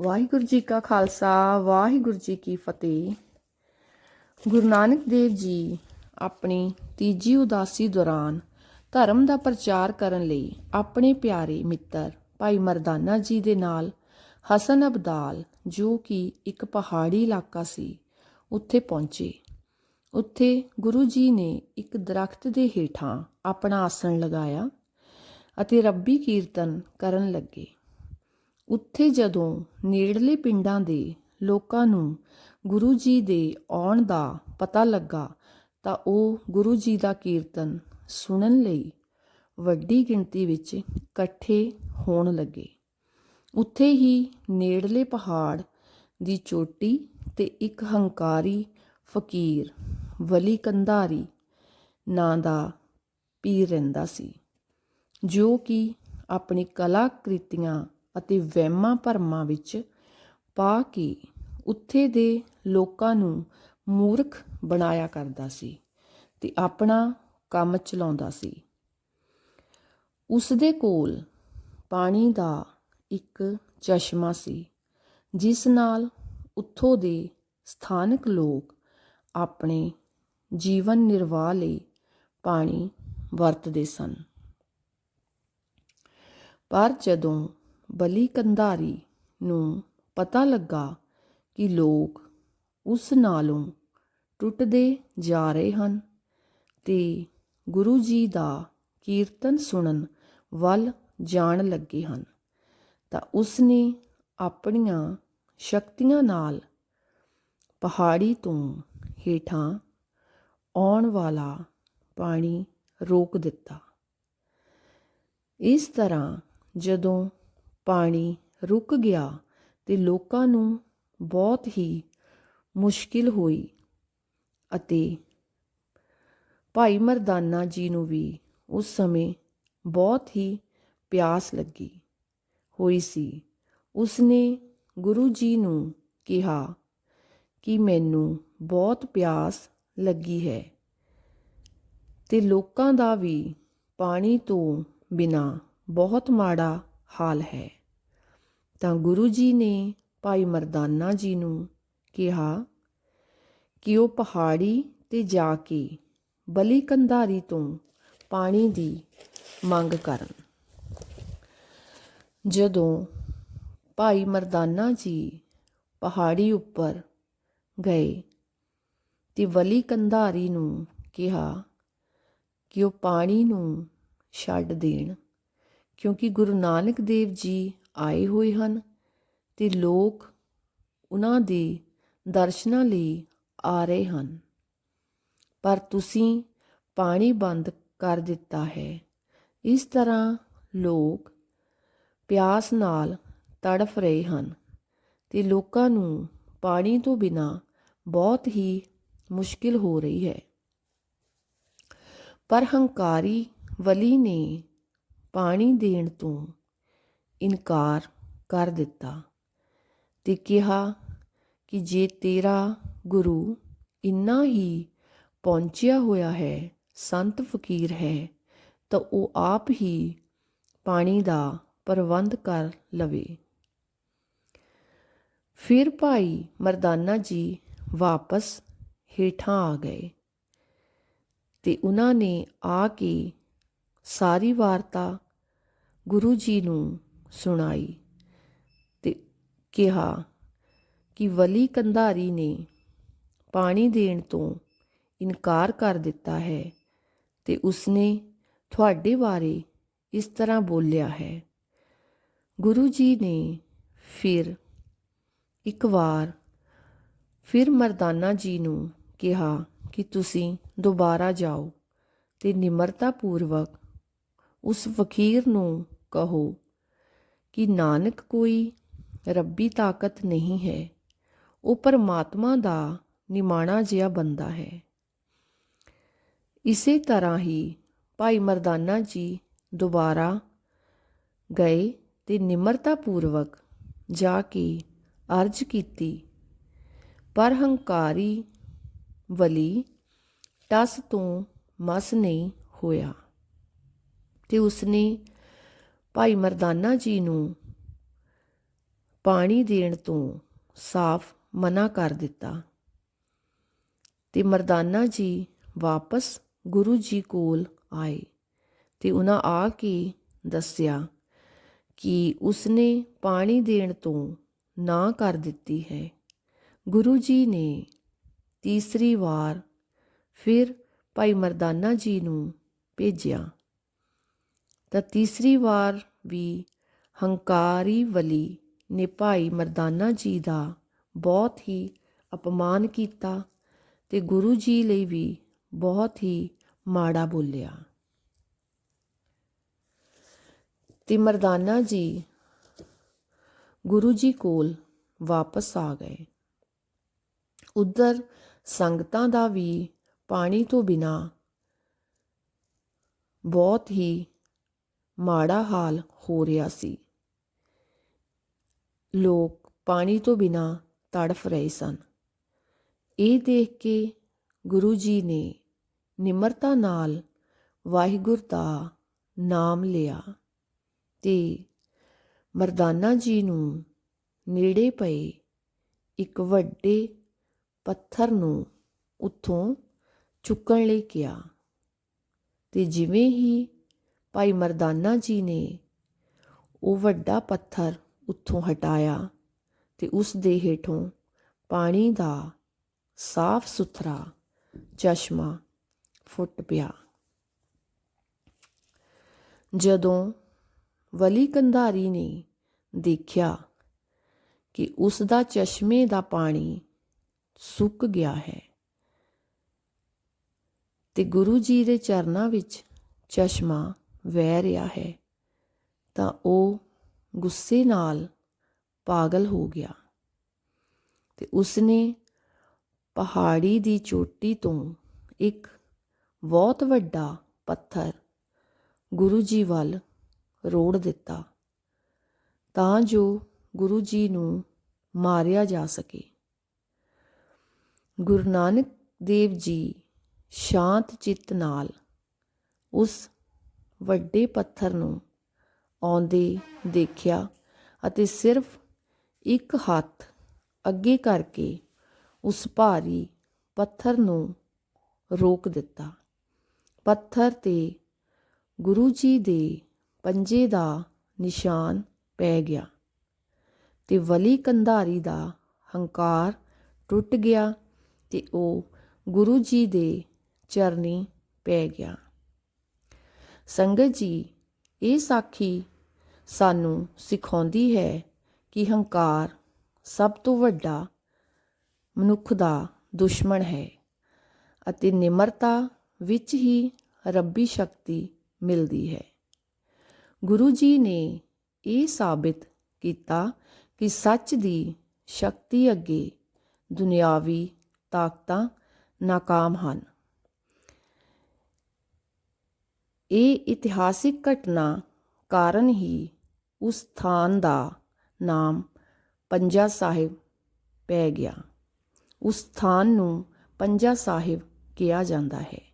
ਵਾਹਿਗੁਰੂ ਜੀ ਕਾ ਖਾਲਸਾ, ਵਾਹਿਗੁਰੂ ਜੀ ਕੀ ਫਤਿਹ। ਗੁਰੂ ਨਾਨਕ ਦੇਵ ਜੀ ਆਪਣੀ ਤੀਜੀ ਉਦਾਸੀ ਦੌਰਾਨ ਧਰਮ ਦਾ ਪ੍ਰਚਾਰ ਕਰਨ ਲਈ ਆਪਣੇ ਪਿਆਰੇ ਮਿੱਤਰ ਭਾਈ ਮਰਦਾਨਾ ਜੀ ਦੇ ਨਾਲ ਹਸਨ ਅਬਦਾਲ, ਜੋ ਕਿ ਇੱਕ ਪਹਾੜੀ ਇਲਾਕਾ ਸੀ, ਉੱਥੇ ਪਹੁੰਚੇ। ਉੱਥੇ ਗੁਰੂ ਜੀ ਨੇ ਇੱਕ ਦਰਖਤ ਦੇ ਹੇਠਾਂ ਆਪਣਾ ਆਸਣ ਲਗਾਇਆ ਅਤੇ ਰੱਬੀ ਕੀਰਤਨ ਕਰਨ ਲੱਗੇ। ਉੱਥੇ ਜਦੋਂ ਨੇੜਲੇ ਪਿੰਡਾਂ ਦੇ ਲੋਕਾਂ ਨੂੰ ਗੁਰੂ ਜੀ ਦੇ ਆਉਣ ਦਾ ਪਤਾ ਲੱਗਾ ਤਾਂ ਉਹ ਗੁਰੂ ਜੀ ਦਾ ਕੀਰਤਨ ਸੁਣਨ ਲਈ ਵੱਡੀ ਗਿਣਤੀ ਵਿੱਚ ਇਕੱਠੇ ਹੋਣ ਲੱਗੇ। ਉੱਥੇ ਹੀ ਨੇੜਲੇ ਪਹਾੜ ਦੀ ਚੋਟੀ ਤੇ ਇੱਕ ਹੰਕਾਰੀ ਫਕੀਰ ਵਲੀ ਕੰਧਾਰੀ ਨਾਂ ਦਾ ਪੀਰ ਰਹਿੰਦਾ ਸੀ, ਜੋ ਕਿ ਆਪਣੀ ਕਲਾਕ੍ਰਿਤੀਆਂ ਅਤੇ ਵਹਿਮਾਂ ਭਰਮਾਂ ਵਿੱਚ ਪਾ ਕੇ ਉੱਥੇ ਦੇ ਲੋਕਾਂ ਨੂੰ ਮੂਰਖ ਬਣਾਇਆ ਕਰਦਾ ਸੀ ਤੇ ਆਪਣਾ ਕੰਮ ਚਲਾਉਂਦਾ ਸੀ। ਉਸ ਦੇ ਕੋਲ ਪਾਣੀ ਦਾ ਇੱਕ ਚਸ਼ਮਾ ਸੀ, ਜਿਸ ਨਾਲ ਉੱਥੋਂ ਦੇ ਸਥਾਨਕ ਲੋਕ ਆਪਣੇ ਜੀਵਨ ਨਿਰਵਾਹ ਲਈ ਪਾਣੀ ਵਰਤਦੇ ਸਨ। ਪਰ ਜਦੋਂ ਬਲੀ ਕੰਧਾਰੀ ਨੂੰ ਪਤਾ ਲੱਗਾ ਕਿ ਲੋਕ ਉਸ ਨਾਲੋਂ ਟੁੱਟਦੇ ਜਾ ਰਹੇ ਹਨ ਅਤੇ ਗੁਰੂ ਜੀ ਦਾ ਕੀਰਤਨ ਸੁਣਨ ਵੱਲ ਜਾਣ ਲੱਗੇ ਹਨ। ਤਾਂ ਉਸ ਨੇ ਆਪਣੀਆਂ ਸ਼ਕਤੀਆਂ ਨਾਲ ਪਹਾੜੀ ਤੋਂ ਹੇਠਾਂ ਆਉਣ ਵਾਲਾ ਪਾਣੀ ਰੋਕ ਦਿੱਤਾ। ਇਸ ਤਰ੍ਹਾਂ ਜਦੋਂ ਪਾਣੀ ਰੁਕ ਗਿਆ ਅਤੇ ਲੋਕਾਂ ਨੂੰ ਬਹੁਤ ਹੀ ਮੁਸ਼ਕਿਲ ਹੋਈ ਅਤੇ ਭਾਈ ਮਰਦਾਨਾ ਜੀ ਨੂੰ ਵੀ ਉਸ ਸਮੇਂ ਬਹੁਤ ਹੀ ਪਿਆਸ ਲੱਗੀ ਹੋਈ ਸੀ। ਉਸਨੇ ਗੁਰੂ ਜੀ ਨੂੰ ਕਿਹਾ ਕਿ ਮੈਨੂੰ ਬਹੁਤ ਪਿਆਸ ਲੱਗੀ ਹੈ ਤੇ ਲੋਕਾਂ ਦਾ ਵੀ ਪਾਣੀ ਤੋਂ ਬਿਨਾ ਬਹੁਤ ਮਾੜਾ ਹਾਲ ਹੈ। ਤਾਂ ਗੁਰੂ ਜੀ ਨੇ ਭਾਈ ਮਰਦਾਨਾ ਜੀ ਨੂੰ ਕਿਹਾ ਕਿ ਉਹ ਪਹਾੜੀ ਤੇ ਜਾ ਕੇ ਬਲੀ ਕੰਧਾਰੀ ਤੋਂ ਪਾਣੀ ਦੀ ਮੰਗ ਕਰਨ। ਜਦੋਂ ਭਾਈ ਮਰਦਾਨਾ ਜੀ ਪਹਾੜੀ ਉੱਪਰ ਗਏ ਤੇ ਵਲੀ ਕੰਧਾਰੀ ਨੂੰ ਕਿਹਾ ਕਿ ਉਹ ਪਾਣੀ ਨੂੰ ਛੱਡ ਦੇਣ, ਕਿਉਂਕਿ ਗੁਰੂ ਨਾਨਕ ਦੇਵ ਜੀ ਆਏ ਹੋਏ ਹਨ ਤੇ ਲੋਕ ਉਹਨਾਂ ਦੇ ਦਰਸ਼ਨਾਂ ਲਈ ਆ ਰਹੇ ਹਨ। ਪਰ ਤੁਸੀਂ ਪਾਣੀ ਬੰਦ ਕਰ ਦਿੱਤਾ ਹੈ। ਇਸ ਤਰ੍ਹਾਂ ਲੋਕ ਪਿਆਸ ਨਾਲ ਤੜਫ ਰਹੇ ਹਨ ਤੇ ਲੋਕਾਂ ਨੂੰ ਪਾਣੀ ਤੋਂ ਬਿਨਾ ਬਹੁਤ ਹੀ ਮੁਸ਼ਕਿਲ ਹੋ ਰਹੀ ਹੈ। ਪਰ ਹੰਕਾਰੀ ਵਲੀ ਨੇ ਪਾਣੀ ਦੇਣ ਤੋਂ ਇਨਕਾਰ ਕਰ ਦਿੱਤਾ ਤੇ ਕਿਹਾ ਕਿ ਜੇ ਤੇਰਾ ਗੁਰੂ ਇੰਨਾ ਹੀ ਪਹੁੰਚਿਆ ਹੋਇਆ ਹੈ, ਸੰਤ ਫਕੀਰ ਹੈ, ਤਾਂ ਉਹ ਆਪ ਹੀ ਪਾਣੀ ਦਾ ਪ੍ਰਬੰਧ ਕਰ ਲਵੇ। ਫਿਰ ਭਾਈ ਮਰਦਾਨਾ ਜੀ ਵਾਪਸ ਹੇਠਾਂ ਆ ਗਏ ਤੇ ਉਹਨਾਂ ਨੇ ਆ ਕੇ ਸਾਰੀ ਵਾਰਤਾ ਗੁਰੂ ਜੀ ਨੂੰ ਸੁਣਾਈ ਤੇ ਕਿਹਾ ਕਿ ਵਲੀ ਕੰਧਾਰੀ ਨੇ ਪਾਣੀ ਦੇਣ ਤੋਂ ਇਨਕਾਰ ਕਰ ਦਿੱਤਾ ਹੈ ਤੇ ਉਸਨੇ ਤੁਹਾਡੇ ਬਾਰੇ ਇਸ ਤਰ੍ਹਾਂ ਬੋਲਿਆ ਹੈ। ਗੁਰੂ ਜੀ ਨੇ ਫਿਰ ਇੱਕ ਵਾਰ ਫਿਰ ਮਰਦਾਨਾ ਜੀ ਨੂੰ ਕਿਹਾ ਕਿ ਤੁਸੀਂ ਦੁਬਾਰਾ ਜਾਓ ਤੇ ਨਿਮਰਤਾ ਪੂਰਵਕ ਉਸ ਫਕੀਰ ਨੂੰ ਕਹੋ ਕਿ ਨਾਨਕ ਕੋਈ ਰੱਬੀ ਤਾਕਤ ਨਹੀਂ ਹੈ, ਉਹ ਪਰਮਾਤਮਾ ਦਾ ਨਿਮਾਣਾ ਜਿਹਾ ਬੰਦਾ ਹੈ। ਇਸੇ ਤਰ੍ਹਾਂ ਹੀ ਭਾਈ ਮਰਦਾਨਾ ਜੀ ਦੁਬਾਰਾ ਗਏ ਤੇ ਨਿਮਰਤਾ ਪੂਰਵਕ ਜਾ ਕੇ ਅਰਜ਼ ਕੀਤੀ, ਪਰ ਹੰਕਾਰੀ ਵਲੀ ਟਸ ਤੋਂ ਮਸ ਨਹੀਂ ਹੋਇਆ ਤੇ ਉਸਨੇ ਭਾਈ ਮਰਦਾਨਾ ਜੀ ਨੂੰ ਪਾਣੀ ਦੇਣ ਤੋਂ ਸਾਫ਼ ਮਨਾ ਕਰ ਦਿੱਤਾ ਤੇ ਮਰਦਾਨਾ ਜੀ ਵਾਪਸ ਗੁਰੂ ਜੀ ਕੋਲ ਆਏ ਤੇ ਉਹਨਾਂ ਆ ਕੇ ਦੱਸਿਆ ਕਿ ਉਸਨੇ ਪਾਣੀ ਦੇਣ ਤੋਂ ਨਾ ਕਰ ਦਿੱਤੀ ਹੈ। ਗੁਰੂ ਜੀ ਨੇ ਤੀਸਰੀ ਵਾਰ ਫਿਰ ਭਾਈ ਮਰਦਾਨਾ ਜੀ ਨੂੰ ਭੇਜਿਆ। ਤਾਂ ਤੀਸਰੀ ਵਾਰ ਵੀ ਹੰਕਾਰੀ ਵਲੀ ਨੇ ਭਾਈ ਮਰਦਾਨਾ ਜੀ ਦਾ ਬਹੁਤ ਹੀ ਅਪਮਾਨ ਕੀਤਾ ਤੇ ਗੁਰੂ ਜੀ ਲਈ ਵੀ ਬਹੁਤ ਹੀ ਮਾੜਾ ਬੋਲਿਆ। ਤੇ ਮਰਦਾਨਾ ਜੀ ਗੁਰੂ ਜੀ ਕੋਲ ਵਾਪਸ ਆ ਗਏ। ਉਧਰ ਸੰਗਤਾਂ ਦਾ ਵੀ ਪਾਣੀ ਤੋਂ ਬਿਨਾ ਬਹੁਤ ਹੀ ਮਾੜਾ ਹਾਲ ਹੋ ਰਿਹਾ ਸੀ। ਲੋਕ ਪਾਣੀ ਤੋਂ ਬਿਨਾ ਤੜਫ ਰਹੇ ਸਨ। ਇਹ ਦੇਖ ਕੇ ਗੁਰੂ ਜੀ ਨੇ ਨਿਮਰਤਾ ਨਾਲ ਵਾਹਿਗੁਰੂ ਦਾ ਨਾਮ ਲਿਆ ਤੇ ਮਰਦਾਨਾ ਜੀ ਨੂੰ ਨੇੜੇ ਪਏ ਇੱਕ ਵੱਡੇ ਪੱਥਰ ਨੂੰ ਉੱਥੋਂ ਚੁੱਕਣ ਲਈ ਕਿਹਾ ਤੇ ਜਿਵੇਂ ਹੀ ਭਾਈ ਮਰਦਾਨਾ ਜੀ ਨੇ ਉਹ ਵੱਡਾ ਪੱਥਰ ਉੱਥੋਂ ਹਟਾਇਆ ਤੇ ਉਸ ਦੇ ਹੇਠੋਂ ਪਾਣੀ ਦਾ ਸਾਫ਼ ਸੁਥਰਾ ਚਸ਼ਮਾ ਫੁੱਟ ਪਿਆ। ਜਦੋਂ ਵਲੀ ਕੰਧਾਰੀ ਨੇ ਦੇਖਿਆ ਕਿ ਉਸ ਦਾ ਚਸ਼ਮੇ ਦਾ ਪਾਣੀ ਸੁੱਕ ਗਿਆ ਹੈ ਤੇ ਗੁਰੂ ਜੀ ਦੇ ਚਰਨਾਂ ਵਿੱਚ ਚਸ਼ਮਾ ਵਹਿ ਰਿਹਾ ਹੈ, ਤਾਂ ਉਹ ਗੁੱਸੇ ਨਾਲ ਪਾਗਲ ਹੋ ਗਿਆ ਤੇ ਉਸਨੇ ਪਹਾੜੀ ਦੀ ਚੋਟੀ ਤੋਂ ਇੱਕ ਬਹੁਤ ਵੱਡਾ ਪੱਥਰ ਗੁਰੂ ਜੀ ਵੱਲ ਰੋੜ ਦਿੱਤਾ, ਤਾਂ ਜੋ ਗੁਰੂ ਜੀ ਨੂੰ ਮਾਰਿਆ ਜਾ ਸਕੇ। ਗੁਰੂ ਨਾਨਕ ਦੇਵ ਜੀ ਸ਼ਾਂਤ ਚਿੱਤ ਨਾਲ ਉਸ ਵੱਡੇ ਪੱਥਰ ਨੂੰ ਆਉਂਦੇ ਦੇਖਿਆ ਅਤੇ ਸਿਰਫ ਇੱਕ ਹੱਥ ਅੱਗੇ ਕਰਕੇ ਉਸ ਭਾਰੀ ਪੱਥਰ ਨੂੰ ਰੋਕ ਦਿੱਤਾ। ਪੱਥਰ ਤੇ ਗੁਰੂ ਜੀ ਦੇ ਪੰਜੇ ਦਾ ਨਿਸ਼ਾਨ ਪੈ ਗਿਆ ਤੇ ਵਲੀ ਕੰਧਾਰੀ ਦਾ ਹੰਕਾਰ ਟੁੱਟ ਗਿਆ ਤੇ ਉਹ ਗੁਰੂ ਜੀ ਦੇ ਚਰਨੀ ਪੈ ਗਿਆ। ਸੰਗਤ ਜੀ, ਇਹ ਸਾਖੀ ਸਾਨੂੰ ਸਿਖਾਉਂਦੀ ਹੈ ਕਿ ਹੰਕਾਰ ਸਭ ਤੋਂ ਵੱਡਾ ਮਨੁੱਖ ਦਾ ਦੁਸ਼ਮਣ ਹੈ ਅਤੇ ਨਿਮਰਤਾ ਵਿੱਚ ਹੀ ਰੱਬੀ ਸ਼ਕਤੀ ਮਿਲਦੀ ਹੈ। ਗੁਰੂ ਜੀ ਨੇ ਇਹ ਸਾਬਿਤ ਕੀਤਾ ਕਿ ਸੱਚ ਦੀ ਸ਼ਕਤੀ ਅੱਗੇ ਦੁਨਿਆਵੀ ਤਾਕਤਾਂ ਨਾਕਾਮ ਹਨ। ਇਹ ਇਤਿਹਾਸਿਕ ਘਟਨਾ ਕਾਰਨ ਹੀ ਉਸ ਸਥਾਨ ਦਾ ਨਾਮ ਪੰਜਾ ਸਾਹਿਬ ਪੈ ਗਿਆ। ਉਸ ਸਥਾਨ ਨੂੰ ਪੰਜਾ ਸਾਹਿਬ ਕਿਹਾ ਜਾਂਦਾ ਹੈ।